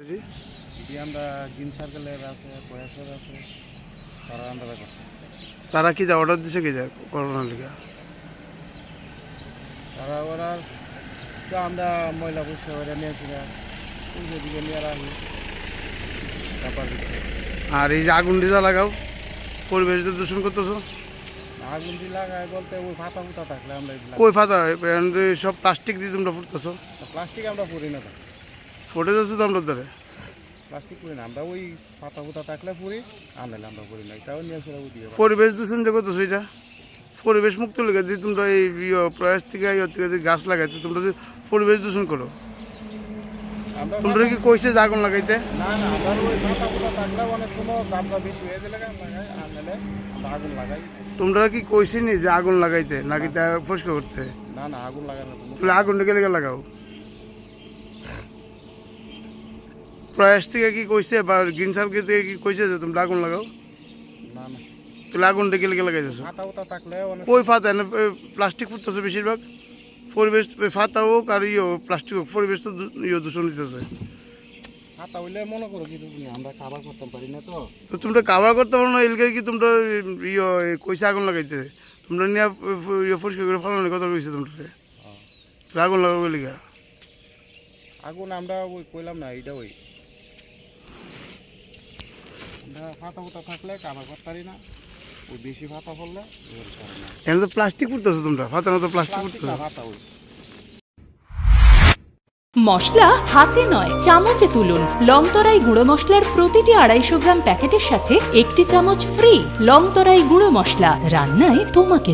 জি। আমরা গ্রিন সার্কেলের আছে আছে তারা আমরা করতে তারা কি যা অর্ডার দিছে কি যা করোনার লিগা? তারা ওরা তো আমরা ময়লা পরিষ্কার করে নিয়েছি না। দিকে নিয়ে রাখি ব্যাপার আর এই যে আগুন ডিজা লাগাও পরিবেশ যে দূষণ করতেছো? আগুন দিয়ে লাগায় বলতে ওই ফাতা ফুতা থাকলে আমরা কই ফাতা? তো সব প্লাস্টিক দিয়ে তোমরা ফুটতেছো? প্লাস্টিক আমরা পুরি না তো। ফুটে যাচ্ছে তো আমরা ধরে? প্লাস্টিক পুরি না আমরা ওই থাকলে পুরি আনলে আমরা পুরি না এটাও নিয়ে আসলে দিয়ে পরিবেশ দূষণ যে করতেছো এটা পরিবেশ মুক্ত লেগে দিয়ে তোমরা এই ইয়ে প্রয়াস থেকে ইয়ে থেকে গাছ লাগাইতে তোমরা যদি পরিবেশ দূষণ করো। তোমরা কি কইছে যে আগুন লাগাইতে? না না আমরা ওই ফাতা ফুতা থাকলে অনেক সময় দামটা বেশি হয়ে গেলে লাগাই আনলে আগুন লাগাই। তোমরা কি কইছে নি যে আগুন লাগাইতে নাকি তা পরিষ্কার করতে? না না আগুন লাগানো তাহলে আগুনটা গেলে লাগাও? প্রয়াস থেকে কি কইছে বা গ্রিন সার্কেল থেকে কি কইছে যে তোমরা আগুন লাগাও? না না। তাহলে আগুনটা গেলে গেলে লাগাইতেছো। ফাতা ফুতা এনে প্লাস্টিক ফুটতেছে বেশিরভাগ। পরিবেশ ফাতা হোক আর ইয়ে প্লাস্টিক হোক পরিবেশ তো ইয়ে দূষণ তুমি না তো। তোমরা কাবার করতে পারো না এলকে কি তোমরা ইয়ে কইছে আগুন লাগাইতে? তোমরা নিয়ে ইয়ে পরিষ্কার করে ফেলানোর কথা কইছে তোমরা। আগুন লাগাবো লিগা আগুন আমরা ওই কইলাম না এইটা ওই থাকলে করতে পারি না। ওই বেশি পড়লে এখানে তো প্লাস্টিক তোমরা মতো প্লাস্টিক মশলা হাতে নয় চামচে তুলুন। লংতরাই গুঁড়ো মশলার প্রতিটি আড়াইশো গ্রাম প্যাকেটের সাথে একটি চামচ ফ্রি লংতরাই গুঁড়ো মশলা। রান্নায় তোমাকে